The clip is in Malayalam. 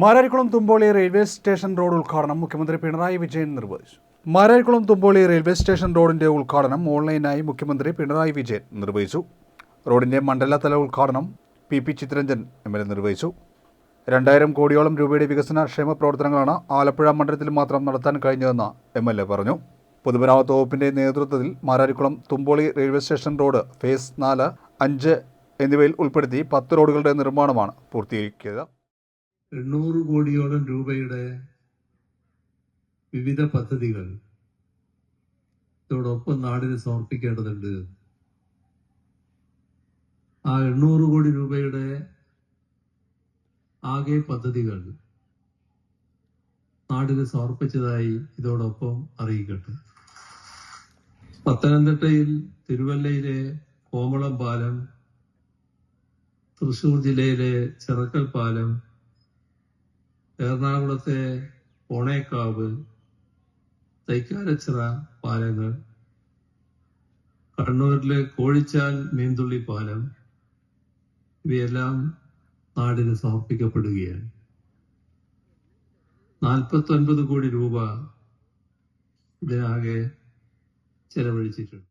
Mararikulam Thumpoly railway station road ഉദ്ഘാടനം മുഖ്യമന്ത്രി പിണറായി വിജയൻ നിർവഹിച്ചു. മാരാരിക്കുളം തുമ്പോളി റെയിൽവേ സ്റ്റേഷൻ റോഡിന്റെ ഉദ്ഘാടനം ഓൺലൈനായി മുഖ്യമന്ത്രി പിണറായി വിജയൻ നിർവഹിച്ചു. റോഡിന്റെ മണ്ഡലതല ഉദ്ഘാടനം P P Chitharanjan M L A നിർവഹിച്ചു. രണ്ടായിരം കോടിയോളം രൂപയുടെ വികസന ക്ഷേമ പ്രവർത്തനങ്ങളാണ് ആലപ്പുഴ മണ്ഡലത്തിൽ മാത്രം നടത്താൻ കഴിഞ്ഞതെന്ന് എം എൽ എ പറഞ്ഞു. പൊതുമരാമത്ത് വകുപ്പിന്റെ നേതൃത്വത്തിൽ Mararikulam Thumpoly railway station road phase നാല് അഞ്ച് എന്നിവയിൽ ഉൾപ്പെടുത്തി പത്ത് റോഡുകളുടെ നിർമ്മാണമാണ് പൂർത്തീകരിക്കുക എണ്ണൂറ് കോടിയോളം രൂപയുടെ വിവിധ പദ്ധതികൾ ഇതോടൊപ്പം നാടിന് സമർപ്പിക്കേണ്ടതുണ്ട്. ആ എണ്ണൂറ് കോടി രൂപയുടെ ആകെ പദ്ധതികൾ നാടിന് സമർപ്പിച്ചതായി ഇതോടൊപ്പം അറിയിക്കട്ടെ. പത്തനംതിട്ടയിൽ തിരുവല്ലയിലെ കോമളം പാലം തൃശൂർ ജില്ലയിലെ ചിറക്കൽ പാലം എറണാകുളത്തെ ഓണേക്കാവ് തൈക്കാരച്ചിറ പാലങ്ങൾ കണ്ണൂരിലെ കോഴിച്ചാൽ മീൻതുള്ളി പാലം ഇവയെല്ലാം നാടിന് സമർപ്പിക്കപ്പെടുകയാണ്. നാൽപ്പത്തി ഒൻപത് കോടി രൂപ ഇതിനാകെ ചെലവഴിച്ചിട്ടുണ്ട്.